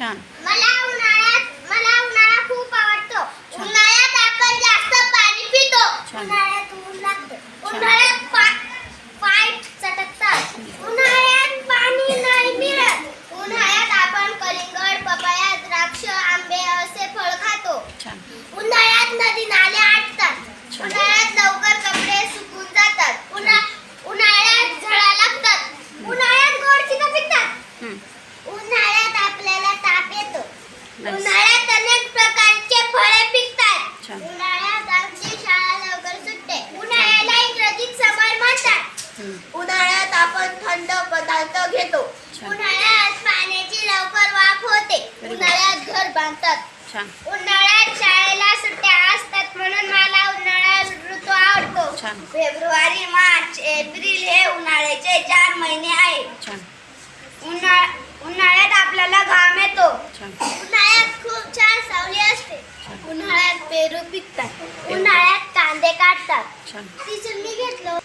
छान. मला उन्हाळ्यात मला उन्हाळा खूप आवडतो. उन्हाळ्यात आपण जास्त पाणी पितो. उन्हाळ्यात ऊन लागतं. उन्हाळ्यात उन्हाळ्यात अनेक प्रकारचे फळे पिकतात. उन्हाळ्यात आमची शाळा लवकर सुटते उन्हाळ्याला इंग्रजीत समर म्हणतात. उन्हाळ्यात आपण थंड पदार्थ घेतो. उन्हाळ्यात पाण्याची लवकर वाफ होते. उन्हाळ्यात घर बांधतात उन्हाळ्यात शाळेला सुट्ट्या असतात म्हणून मला उन्हाळा ऋतू आवडतो. फेब्रुवारी मार्च एप्रिल हे उन्हाळ्याचे चार महिने आहेत छान उन्हाळ उन्हाळ्यात आपल्याला घाम येतो छान उन्हाळ्यात खूप छान सावली असते उन्हाळ्यात पेरू पिकतात. उन्हाळ्यात कांदे काढतात. छान. तिचं मी घेतलं